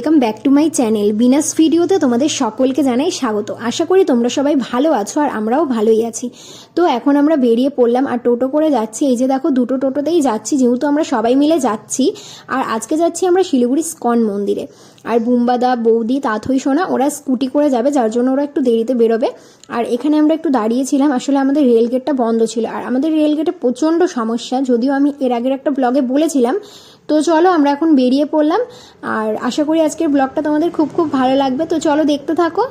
Welcome back to my channel Binas ভিডিওতে তোমাদের সকলকে জানাই স্বাগত। আশা করি তোমরা সবাই ভালো আছো আর আমরাও ভালোই আছি। তো এখন আমরা বেরিয়ে পড়লাম আর টোটো করে যাচ্ছি। এই যে দেখো, দুটো টোটোতেই যাচ্ছি, যেহেতু আমরা সবাই মিলে যাচ্ছি। আর আজকে যাচ্ছি আমরা শিলিগুড়ি স্কন মন্দিরে। আর বুম্বাদা, বৌদি তাথই সোনা, ওরা স্কুটি করে যাবে, যার জন্য ওরা একটু দেরিতে বেরোবে। আর এখানে আমরা একটু দাঁড়িয়েছিলাম, আসলে আমাদের রেল গেটটা বন্ধ ছিল। আর আমাদের রেল গেটে প্রচণ্ড সমস্যা, যদিও আমি এর আগের একটা ব্লগে বলেছিলাম তো চলো, আমরা এখন বেরিয়ে পড়লাম। আর আশা করি আজকের ব্লগটা তোমাদের খুব খুব ভালো লাগবে। তো চলো, দেখতে থাকো।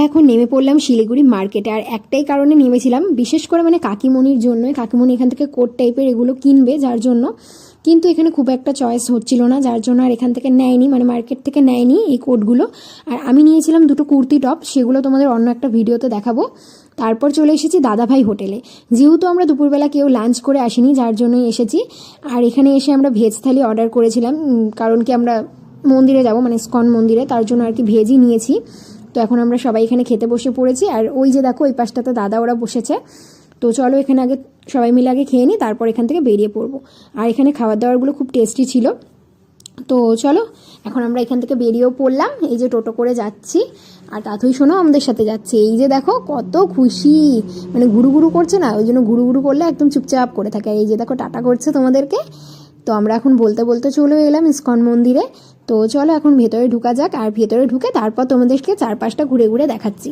আমরা এখন নেমে পড়লাম শিলিগুড়ি মার্কেটে। আর একটাই কারণে নেমেছিলাম, বিশেষ করে মানে কাকিমণির জন্য কাকিমণি এখান থেকে কোট টাইপের এগুলো কিনবে যার জন্য। কিন্তু এখানে খুব একটা চয়েস হচ্ছিল না, যার জন্য আর এখান থেকে নেয়নি মানে মার্কেট থেকে নেয়নি এই কোটগুলো। আর আমি নিয়েছিলাম দুটো কুর্তি টপ, সেগুলো তোমাদের অন্য একটা ভিডিওতে দেখাবো। তারপর চলে এসেছি দাদাভাই হোটেলে। যেহেতু আমরা দুপুরবেলা কেউ লাঞ্চ করে আসিনি, যার জন্যই এসেছি। আর এখানে এসে আমরা ভেজ থালি অর্ডার করেছিলাম কারণ কি আমরা মন্দিরে যাব মানে স্কন মন্দিরে, তার জন্য আর কি ভেজই নিয়েছি। তো এখন আমরা সবাই এখানে খেতে বসে পড়েছি। আর ওই যে দেখো, ওই পাশটাতে দাদা ওরা বসেছে। তো চলো এখানে আগে সবাই মিলে আগে খেয়ে নিই, তারপর এখান থেকে বেরিয়ে পড়ব। আর এখানে খাবার দাবারগুলো খুব টেস্টি ছিল। তো চলো, এখন আমরা এখান থেকে বেরিয়েও পড়লাম। এই যে টোটো করে যাচ্ছি। আর তাথই শোনো, আমাদের সাথে যাচ্ছে। এই যে দেখো, কত খুশি। মানে গুরু গুরু করছে না? ওই জন্য ঘুরু গুরু করলে একদম চুপচাপ করে থাকে। এই যে দেখো, টাটা করছে তোমাদেরকে। তো আমরা এখন বলতে বলতে চলে এলাম ইস্কন মন্দিরে। তো চলো এখন ভেতরে ঢুকা যাক, আর ভেতরে ঢুকে তারপর তোমাদেরকে চারপাশটা ঘুরে ঘুরে দেখাচ্ছি।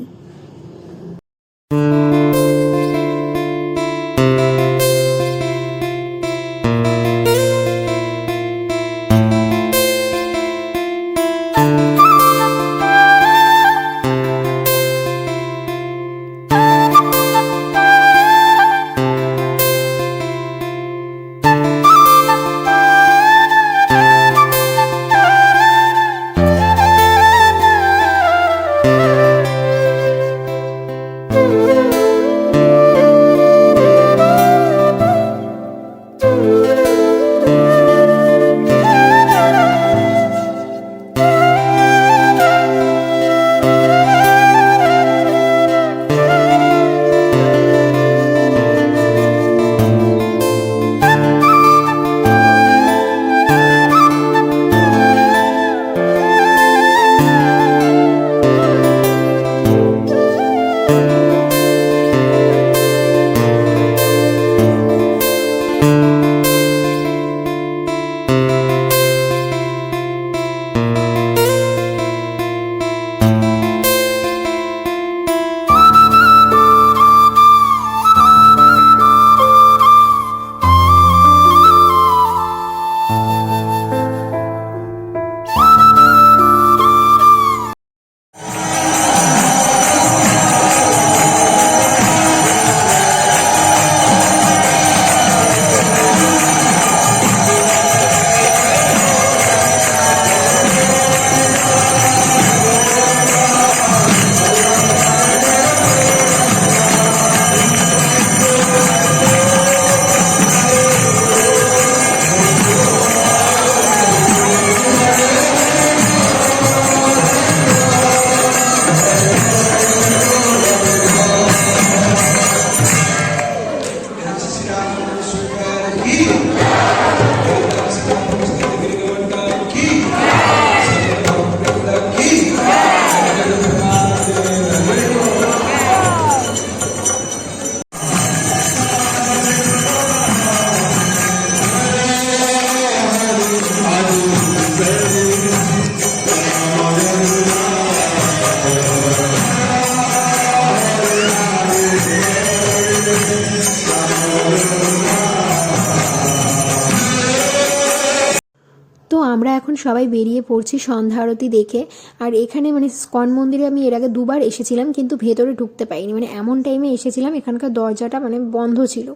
সবাই বেরিয়ে পড়ছি সন্ধ্যা আরতি দেখে। আর এখানে মানে স্কন মন্দিরে আমি এর আগে দুবার এসেছিলাম, কিন্তু ভেতরে ঢুকতে পাইনি মানে এমন টাইমে এসেছিলাম, এখানকার দরজাটা মানে বন্ধ ছিল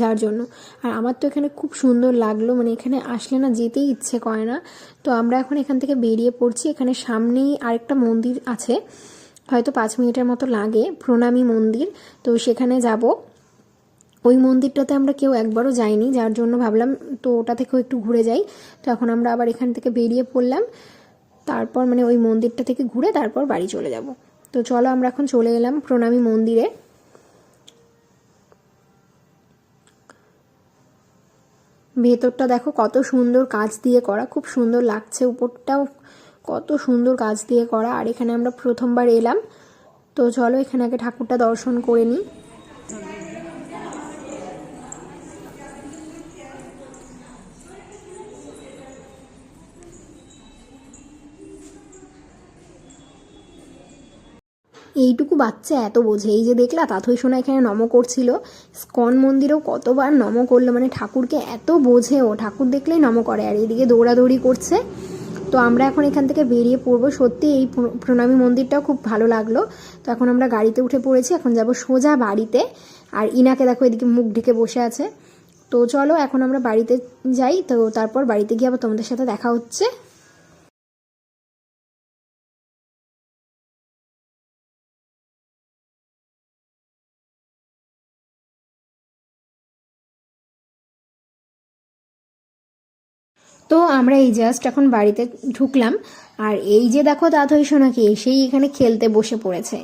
যার জন্য। আর আমার তো এখানে খুব সুন্দর লাগল মানে এখানে আসলে না যেতেই ইচ্ছে করে না। তো আমরা এখন এখান থেকে বেরিয়ে পড়ছি। এখানে সামনেই আরেকটা মন্দির আছে। হয়তো পাঁচ মিনিটের মতো লাগে, প্রণামী মন্দির। তো সেখানে যাব। ওই মন্দিরটাতে আমরা কেউ একবারও যাইনি, যার জন্য ভাবলাম তো ওটা থেকেও একটু ঘুরে যাই। তো এখন আমরা আবার এখান থেকে বেরিয়ে পড়লাম। তারপর মানে ওই মন্দিরটা থেকে ঘুরে তারপর বাড়ি চলে যাব। তো চলো আমরা এখন চলে এলাম প্রণামী মন্দিরে। ভেতরটা দেখো কত সুন্দর কাজ দিয়ে করা, খুব সুন্দর লাগছে উপরটাও। কত সুন্দর কাজ দিয়ে করা। আর এখানে আমরা প্রথমবার এলাম। তো চলো এখানে আগে ঠাকুরটা দর্শন করে নিই। এইটুকু বাচ্চা এত বোঝে। এই যে দেখলা তাথই সোনা এখানে নম করছিল। স্কন মন্দিরেও কতবার নম করল মানে ঠাকুরকে এত বোঝে ও। ঠাকুর দেখলেই নম করে, আর এইদিকে দৌড়াদৌড়ি করছে। তো আমরা এখন এখান থেকে বেরিয়ে পড়ব। সত্যি এই প্রণামী মন্দিরটাও খুব ভালো লাগল। তো এখন আমরা গাড়িতে উঠে পড়েছি, এখন যাব সোজা বাড়িতে। আর ইনাকে দেখো এদিকে মুখ ঢেকে বসে আছে। তো চলো, এখন আমরা বাড়িতে যাই। তো তারপর বাড়িতে গিয়ে আবার তোমাদের সাথে দেখা হচ্ছে। তো আমরা এই জাস্ট এখন বাড়িতে ঢুকলাম। আর এই যে দেখো দাদই, সোনাকে এসেই এখানে খেলতে বসে পড়েছে।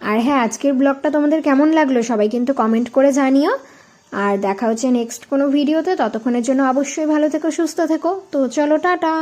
আর হ্যাঁ আজকের ব্লগটা তোমাদের কেমন লাগল সবাই কিন্তু কমেন্ট করে জানিও। আর দেখা হচ্ছে নেক্সট কোনো ভিডিওতে ততক্ষণের জন্য অবশ্যই ভালো থেকো, সুস্থ থেকো। তো চলো, টাটা!